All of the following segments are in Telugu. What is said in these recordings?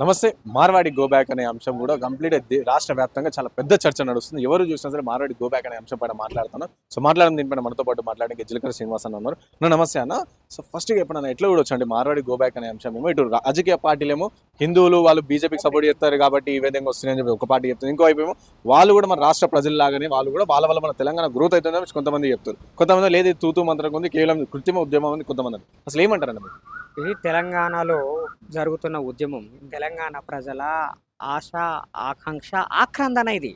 నమస్తే మార్వాడి గోబ్యాక్ అనే అంశం కూడా కంప్లీట్ రాష్ట్ర వ్యాప్తంగా చాలా పెద్ద చర్చ నడుస్తుంది. ఎవరు చూసినా సరే మార్వాడి గోబ్యాక్ అనే అంశం పైన మాట్లాడుతున్నాను సో మాట్లాడడం దీనిపైన మనతో పాటు మాట్లాడడానికి జిలకర శ్రీనివాస్ అన్న ఉన్నారు. నా నమస్తే అన్న. సో ఫస్ట్ ఎప్పుడన్నా ఎట్లా కూడా వచ్చండి మార్వాడి గోబ్యాక్ అనే అంశం? ఏమో ఇటు రాజకీయ పార్టీలేమో హిందువులు వాళ్ళు బీజేపీకి సపోర్ట్ చేస్తారు కాబట్టి ఈ విధంగా వస్తున్నాయని చెప్పి ఒక పార్టీ చెప్తుంది. ఇంకోవైపు ఏమో వాళ్ళు కూడా మన రాష్ట్ర ప్రజల్లాగానే వాళ్ళు కూడా వాళ్ళ వల్ల మన తెలంగాణ గ్రోత్ అవుతుందని కొంతమంది చెప్తారు. కొంతమంది లేదు తూతూ మంత్రం ఉంది కేవలం కృత్రిమ ఉద్యమం ఉంది కొంతమంది. అసలు ఏమంటారండి మీరు? ఇది తెలంగాణలో జరుగుతున్న ఉద్యమం. తెలంగాణ ప్రజల ఆశ ఆకాంక్ష ఆక్రందన ఇది.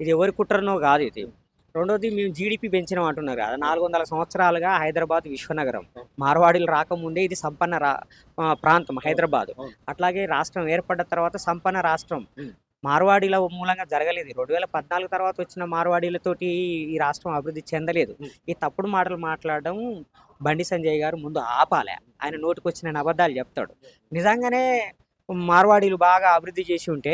ఇది ఎవరి కుట్రనో కాదు ఇది. రెండోది మేము జీడిపి పెంచినాం అంటున్నారు కదా. నాలుగు వందల సంవత్సరాలుగా హైదరాబాద్ విశ్వనగరం. మార్వాడీలు రాకముందే ఇది సంపన్న రా ప్రాంతం హైదరాబాద్. అట్లాగే రాష్ట్రం ఏర్పడ్డ తర్వాత సంపన్న రాష్ట్రం. మార్వాడీల మూలంగా జరగలేదు. రెండు వేల పద్నాలుగు తర్వాత వచ్చిన మార్వాడీలతోటి ఈ రాష్ట్రం అభివృద్ధి చెందలేదు. ఈ తప్పుడు మాటలు మాట్లాడడం బండి సంజయ్ గారు ముందు ఆపాలే ఆయన నోటికి వచ్చిన అబద్ధాలు చెప్తాడు నిజంగానే మార్వాడీలు బాగా అభివృద్ధి చేసి ఉంటే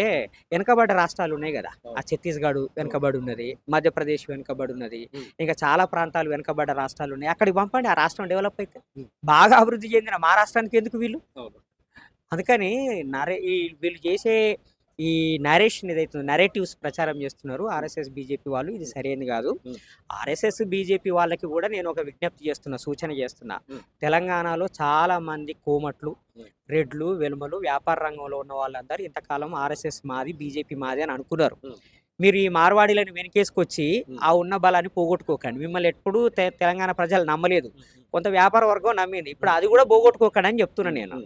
వెనకబడ్డ రాష్ట్రాలు ఉన్నాయి కదా ఆ ఛత్తీస్గఢ్ వెనకబడి ఉన్నది మధ్యప్రదేశ్ వెనకబడి ఉన్నది. ఇంకా చాలా ప్రాంతాలు వెనకబడ్డ రాష్ట్రాలు ఉన్నాయి అక్కడికి పంపండి ఆ రాష్ట్రం డెవలప్ అయితే. బాగా అభివృద్ధి చెందిన మా రాష్ట్రానికి ఎందుకు వీళ్ళు. అందుకని నరే ఈ వీళ్ళు చేసే ఈ నరేషన్ ఏదైతే నరేటివ్స్ ప్రచారం చేస్తున్నారు ఆర్ఎస్ఎస్ బీజేపీ వాళ్ళు ఇది సరైనది కాదు. ఆర్ఎస్ఎస్ బీజేపీ వాళ్ళకి కూడా నేను ఒక విజ్ఞప్తి చేస్తున్నా సూచన చేస్తున్నా. తెలంగాణలో చాలా మంది కోమట్లు. రెడ్లు వెలుమలు వ్యాపార రంగంలో ఉన్న వాళ్ళందరూ ఇంతకాలం ఆర్ఎస్ఎస్ మాది బీజేపీ మాది అని అనుకున్నారు. మీరు ఈ మార్వాడీలను వెనకేసుకొచ్చి. ఆ ఉన్న బలాన్ని పోగొట్టుకోకండి. మిమ్మల్ని ఎప్పుడూ తెలంగాణ ప్రజలు నమ్మలేదు. కొంత వ్యాపార వర్గం నమ్మింది. ఇప్పుడు అది కూడా పోగొట్టుకోకండి అని చెప్తున్నా నేను.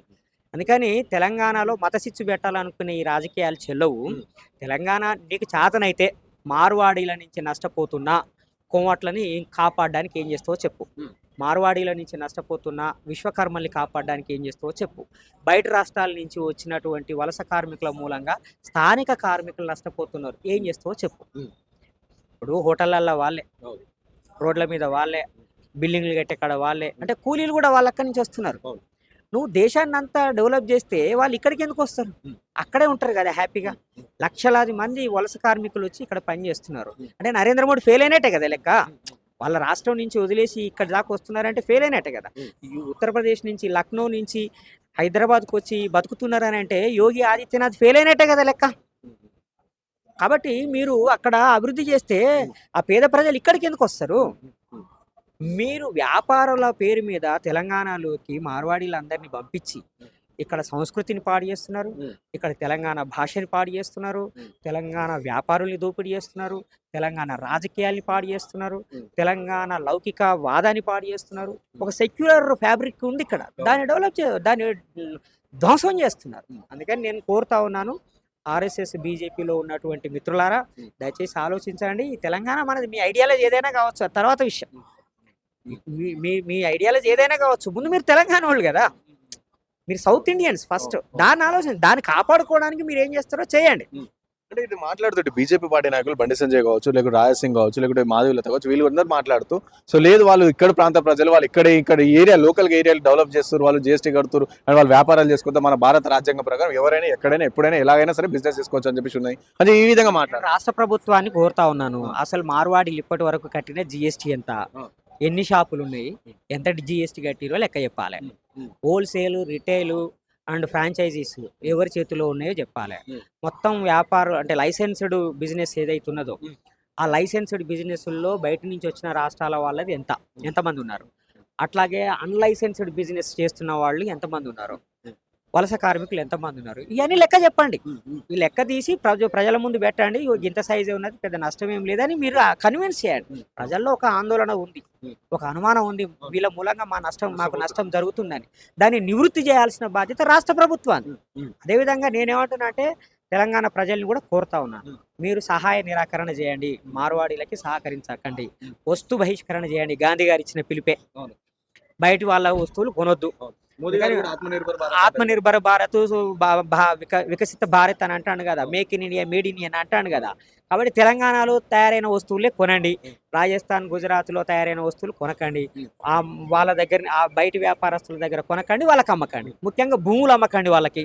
అందుకని తెలంగాణలో మత చిచ్చు పెట్టాలనుకునే ఈ రాజకీయాలు చెల్లవు. తెలంగాణ నీకు చేతనైతే మార్వాడీల నుంచి నష్టపోతున్న కోమట్లని కాపాడడానికి ఏం చేస్తావో చెప్పు. మార్వాడీల నుంచి నష్టపోతున్న విశ్వకర్మల్ని కాపాడడానికి ఏం చేస్తావో చెప్పు బయట రాష్ట్రాల నుంచి వచ్చినటువంటి వలస కార్మికుల మూలంగా స్థానిక కార్మికులు నష్టపోతున్నారు ఏం చేస్తావో చెప్పు. ఇప్పుడు హోటళ్ళల్లో వాళ్ళే. రోడ్ల మీద వాళ్ళే బిల్డింగ్లు కట్టే కాడ వాళ్ళే అంటే కూలీలు కూడా వాళ్ళ నుంచి వస్తున్నారు. నువ్వు దేశాన్ని అంతా డెవలప్ చేస్తే వాళ్ళు ఇక్కడికి ఎందుకు వస్తారు. అక్కడే ఉంటారు కదా హ్యాపీగా. లక్షలాది మంది వలస కార్మికులు వచ్చి ఇక్కడ పని చేస్తున్నారు. అంటే నరేంద్ర మోడీ ఫెయిల్ అయినట్టే కదా లెక్క? వాళ్ళ రాష్ట్రం నుంచి వదిలేసి ఇక్కడ దాకా వస్తున్నారంటే ఫెయిల్ అయినట్టే కదా? ఉత్తరప్రదేశ్ నుంచి లక్నో నుంచి హైదరాబాద్కి వచ్చి బతుకుతున్నారని అంటే యోగి ఆదిత్యనాథ్ ఫెయిల్ అయినట్టే కదా లెక్క? కాబట్టి మీరు అక్కడ అభివృద్ధి చేస్తే ఆ పేద ప్రజలు ఇక్కడికి ఎందుకు వస్తారు? మీరు వ్యాపారాల పేరు మీద తెలంగాణలోకి మార్వాడీలందరినీ పంపించి ఇక్కడ సంస్కృతిని పాడు చేస్తున్నారు. ఇక్కడ తెలంగాణ భాషని పాడు చేస్తున్నారు. తెలంగాణ వ్యాపారుల్ని దోపిడీ చేస్తున్నారు తెలంగాణ రాజకీయాల్ని పాడు చేస్తున్నారు. తెలంగాణ లౌకిక వాదాన్ని పాడు చేస్తున్నారు ఒక సెక్యులర్ ఫ్యాబ్రిక్ ఉంది ఇక్కడ దాన్ని డెవలప్ చే దాన్ని ధ్వంసం చేస్తున్నారు. అందుకని నేను కోరుతా ఉన్నాను ఆర్ఎస్ఎస్ బీజేపీలో ఉన్నటువంటి మిత్రులారా. దయచేసి ఆలోచించండి ఈ తెలంగాణ మనది మీ ఐడియాలజీ ఏదైనా కావచ్చు తర్వాత విషయం మీ- మీ ఐడియాలజీ ఏదైనా కావచ్చు. ముందు మీరు తెలంగాణ వాళ్ళు కదా. మీరు సౌత్ ఇండియన్స్ ఫస్ట్. దాన్ని ఆలోచన దాన్ని కాపాడుకోవడానికి మీరు ఏం చేస్తారో చేయండి. అంటే ఇది మాట్లాడుతుంటే బీజేపీ పార్టీ నాయకులు బండి సంజయ్ కావచ్చు లేకుంటే రాజసింగ్ కావచ్చు లేకుంటే మాధవీలత కావచ్చు వీళ్ళు అందరూ మాట్లాడుతూ సో లేదు వాళ్ళు ఇక్కడ ప్రాంత ప్రజలు వాళ్ళు ఇక్కడ ఇక్కడ ఏరియా లోకల్ ఏరియాలు డెవలప్ చేస్తారు వాళ్ళు జిఎస్టీ కడుతున్నారు అండ్ వాళ్ళు వ్యాపారాలు చేసుకుంటే మన భారత రాజ్యాంగం ప్రకారం ఎవరైనా ఎక్కడైనా ఎప్పుడైనా ఎలాగైనా సరే బిజినెస్ చేసుకోవచ్చు అని చెప్పేసి ఉన్నాయి. అది ఈ విధంగా మాట్లాడారు రాష్ట్ర ప్రభుత్వాన్ని కోరుతా ఉన్నాను. అసలు మార్వాడీలు ఇప్పటి వరకు కట్టిన జిఎస్టీ ఎంత. ఎన్ని షాపులు ఉన్నాయి ఎంత జిఎస్టీ కట్టిరో లెక్క చెప్పాలి. హోల్సేల్ రిటైల్ అండ్ ఫ్రాంచైజీస్ ఎవరి చేతిలో ఉన్నాయో చెప్పాలి. మొత్తం వ్యాపారం అంటే లైసెన్స్డ్ బిజినెస్ ఏదైతే ఉన్నదో. ఆ లైసెన్స్డ్ బిజినెస్లో బయట నుంచి వచ్చిన రాష్ట్రాల వాళ్ళది ఎంత ఎంతమంది ఉన్నారు అట్లాగే అన్లైసెన్స్డ్ బిజినెస్ చేస్తున్న వాళ్ళు ఎంతమంది ఉన్నారు. వలస కార్మికులు ఎంతమంది ఉన్నారు? ఇవన్నీ లెక్క చెప్పండి. ఈ లెక్క తీసి ప్రజ ప్రజల ముందు పెట్టండి. ఇంత సైజే ఉన్నది పెద్ద నష్టం ఏం లేదని మీరు కన్విన్స్ చేయండి. ప్రజల్లో ఒక ఆందోళన ఉంది. ఒక అనుమానం ఉంది వీళ్ళ మూలంగా మా నష్టం మాకు నష్టం జరుగుతుందని. దాన్ని నివృత్తి చేయాల్సిన బాధ్యత రాష్ట్ర ప్రభుత్వాన్ని. అదేవిధంగా నేనేమంటున్నా అంటే తెలంగాణ ప్రజల్ని కూడా కోరుతా ఉన్నాను. మీరు సహాయ నిరాకరణ చేయండి. మార్వాడీలకి సహకరించకండి. వస్తు బహిష్కరణ చేయండి. గాంధీ గారు ఇచ్చిన పిలిపే. బయటి వాళ్ళ వస్తువులు కొనొద్దు. ఆత్మనిర్భర్ భారత్ వికసిత భారత్ అని అంటాను కదా. Make in India made in India అని అంటాను కదా. కాబట్టి తెలంగాణలో తయారైన వస్తువులే కొనండి. రాజస్థాన్ గుజరాత్లో తయారైన వస్తువులు కొనకండి. ఆ వాళ్ళ దగ్గర ఆ బయటి వ్యాపారస్తుల దగ్గర కొనకండి వాళ్ళకి అమ్మకండి. ముఖ్యంగా భూములు అమ్మకండి వాళ్ళకి.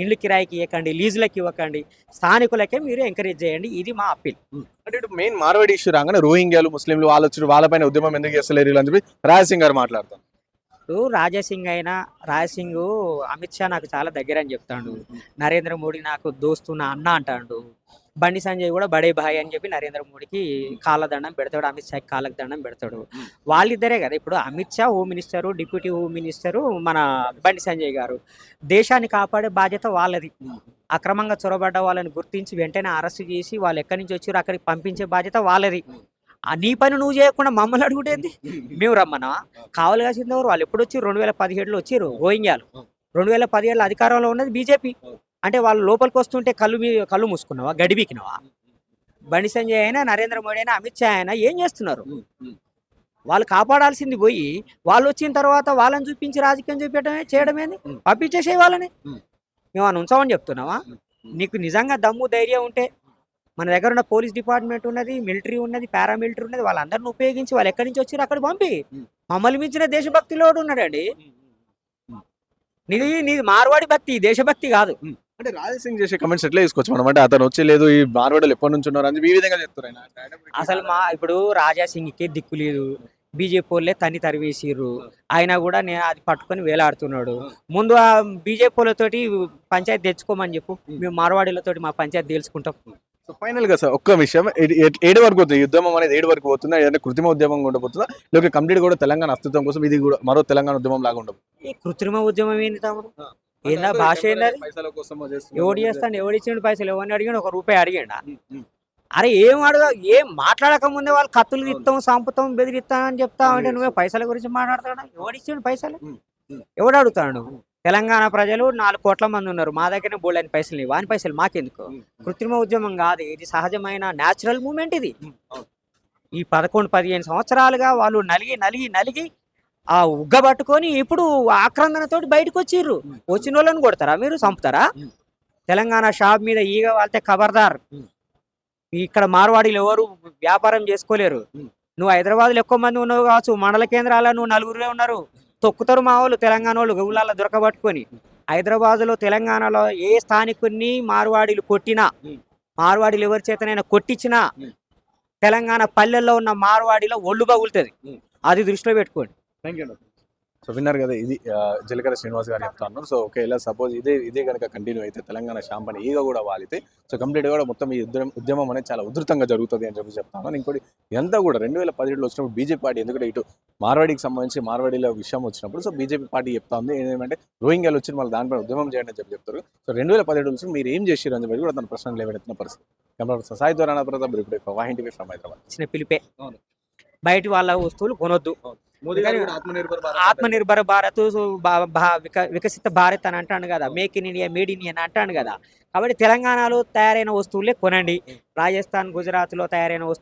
ఇండ్లు కిరాయికి ఇవ్వకండి లీజులకి ఇవ్వకండి స్థానికులకే మీరు ఎంకరేజ్ చేయండి. ఇది మా అప్పీల్ అంటే మెయిన్ మార్వాడి ఇష్యూ రాగానే రోహింగ్యాలు ముస్లింలు వాళ్ళు వచ్చి వాళ్ళపైన ఉద్యమం ఎందుకు చేస్తలేరు అని చెప్పి రాజసింగ్ గారు మాట్లాడతారు. ఇప్పుడు రాజాసింగ్ అయినా రాజసింగ్ అమిత్ షా నాకు చాలా దగ్గర అని చెప్తాడు. నరేంద్ర మోడీ నాకు దోస్తు నా అన్న అంటాడు. బండి సంజయ్ కూడా బడే భాయ్ అని చెప్పి నరేంద్ర మోడీకి కాళ్ళదండం పెడతాడు అమిత్ షాకి కాళ్ళకి దండం పెడతాడు. వాళ్ళిద్దరే కదా ఇప్పుడు Amit Shah home minister deputy home minister మన బండి సంజయ్ గారు. దేశాన్ని కాపాడే బాధ్యత వాళ్ళది. అక్రమంగా చొరబడ్డ వాళ్ళని గుర్తించి వెంటనే అరెస్ట్ చేసి వాళ్ళు ఎక్కడి నుంచి వచ్చారో అక్కడికి పంపించే బాధ్యత వాళ్ళది. నీ పని నువ్వు చేయకుండా మమ్మల్ని అడుగుటేంది మేము రమ్మనా? కావాలి కాసింది ఎవరు వాళ్ళు ఎప్పుడు వచ్చి రెండు వేల పదిహేడులో వచ్చారు రోహింగ్యాలు. రెండు వేల పదిహేడులో అధికారంలో ఉన్నది బీజేపీ. అంటే వాళ్ళు లోపలికి వస్తుంటే కళ్ళు మీ కళ్ళు మూసుకున్నావా? గడిబీకినవా బండి సంజయ్ అయినా నరేంద్ర మోడీ అయినా అమిత్ షా అయినా ఏం చేస్తున్నారు? వాళ్ళు కాపాడాల్సింది పోయి వాళ్ళు వచ్చిన తర్వాత వాళ్ళని చూపించి రాజకీయం చూపించడమే చేయడమేంది పంపించేసే వాళ్ళని. మేము అని ఉంచామని చెప్తున్నావా? నీకు నిజంగా దమ్ము ధైర్యం ఉంటే మన దగ్గర ఉన్న పోలీస్ డిపార్ట్మెంట్ ఉన్నది మిలిటరీ ఉన్నది పారామిలిటరీ ఉన్నది వాళ్ళందరిని ఉపయోగించి వాళ్ళు ఎక్కడి నుంచి వచ్చారు అక్కడ పంపి. మమ్మల్ని మించిన దేశభక్తిలో ఉన్నాడండి. నీది నీది మార్వాడి భక్తి దేశభక్తి కాదు. అంటే రాజసింగ్ చేసే కమెంట్స్ ఎట్లా తీసుకోవచ్చు మనం? అంటే అతను వచ్చి లేదు ఈ మార్వాడలు ఎప్పటి నుంచి ఉన్నారు అని ఈ విధంగా చెప్తారు. అసలు మా ఇప్పుడు రాజా సింగ్కి దిక్కు లేదు. బీజేపీ వాళ్ళే తన్ని తరివేసిర్రు. ఆయన కూడా నేను అది పట్టుకొని వేలాడుతున్నాడు. ముందు ఆ బీజేపీ వాళ్ళతోటి పంచాయతీ తెచ్చుకోమని చెప్పు. మేము మార్వాడీలతోటి మా పంచాయతీ తెలుసుకుంటాం సో ఫైనల్గా సార్ ఒక్క విషయం. ఏడు వరకు పోతుంది. ఉద్యమం అనేది ఏడు వరకు పోతుందా? ఏదైనా కృత్రిమ ఉద్యమం ఉండబోతుందా లేకపోతే కంప్లీట్ కూడా తెలంగాణ అస్తిత్వం కోసం ఇది కూడా మరో తెలంగాణ ఉద్యమం లాగా ఉండదు. ఈ కృత్రిమ ఉద్యమం ఏంది తమ్ముడు? ఏందా భాష ఎవడు చేస్తాడు? ఎవడు ఇచ్చిండు పైసలు? ఎవరిని అడిగాడు? ఒక రూపాయి అడిగాడా? అరే ఏం అడగ ఏం మాట్లాడక ముందే వాళ్ళు కత్తులు తిత్తాం సంపుతాం బెదిరిస్తాం అని చెప్తా అంటే నువ్వే పైసల గురించి మాట్లాడతాడా? ఎవడు ఇచ్చిండు పైసలు. ఎవడు అడుగుతాడు తెలంగాణ ప్రజలు నాలుగు కోట్ల మంది ఉన్నారు. మా దగ్గర బోళ్ళని పైసలు లేవు. వాని పైసలు మాకెందుకు? కృత్రిమ ఉద్యమం కాదు. ఇది సహజమైన న్యాచురల్ మూమెంట్ ఇది. ఈ పదకొండు పదిహేను సంవత్సరాలుగా వాళ్ళు నలిగి నలిగి నలిగి ఆ ఉగ్గ పట్టుకొని ఇప్పుడు ఆక్రందనతోటి బయటకు వచ్చిర్రు. వచ్చిన వాళ్ళని కొడతారా మీరు? చంపుతారా. తెలంగాణ షాప్ మీద ఈగ వాళ్తే ఖబర్దార్. ఇక్కడ మార్వాడీలు ఎవరు వ్యాపారం చేసుకోలేరు. నువ్వు హైదరాబాద్లో ఎక్కువ మంది ఉన్నావు కావచ్చు. మండల కేంద్రాల నువ్వు నలుగురే ఉన్నారు. తొక్కుతారు మా వాళ్ళు తెలంగాణ వాళ్ళు గవులాల దొరకబట్టుకొని హైదరాబాద్లో తెలంగాణలో ఏ స్థానికుడిని మార్వాడీలు కొట్టినా. మార్వాడీలు ఎవరి చేతనైనా కొట్టించినా. తెలంగాణ పల్లెల్లో ఉన్న మార్వాడిలో ఒళ్ళు పగులుతుంది ఉం. అది దృష్టిలో పెట్టుకోండి థ్యాంక్ యూ సో విన్నారు కదా ఇది ఆ, జీలకర్ర శ్రీనివాస్ గారు చెప్తా ఉన్నారు. సో ఒకవేళ సపోజ్ ఇదే ఇదే కనుక కంటిన్యూ అయితే తెలంగాణ షాంపని ఈగ కూడా వాలితే సో కంప్లీట్ కూడా మొత్తం ఈ ఉద్యమం ఉద్యమం అనేది చాలా ఉధృతంగా జరుగుతుంది అని చెప్పి చెప్తాను ఇంకోటి ఇదంతా కూడా రెండు వేల పదిహేడులో వచ్చినప్పుడు బీజేపీ పార్టీ ఎందుకంటే ఇటు మార్వాడికి సంబంధించి మార్వాడీల విషయం వచ్చినప్పుడు సో బీజేపీ పార్టీ చెప్తా ఉంది. ఏంటంటే రోహింగ్యాలు వచ్చి మళ్ళీ దానిపైన ఉద్యమం చేయండి అని చెప్పి చెప్తారు. సో రెండు వేల పదిహేడు నుంచి మీరు ఏం చేశారు అని చెప్పి కూడా తన ప్రశ్నలు లేవనెత్తిన పరిస్థితి. కెమెరా సాయి ద్వారా ప్రతాప్ ఇప్పుడు ఫ్రమ్ హైదరాబాద్. పిలిపే. బయటి వాళ్ళ వస్తువులు కొనొద్దు. ఆత్మనిర్భర్ భారత్ వికసిత భారత్ అని అంటాను కదా. Make in India made in India అని అంటాను కదా. కాబట్టి తెలంగాణలో తయారైన వస్తువులే కొనండి. రాజస్థాన్ గుజరాత్లో తయారైన వస్తువులు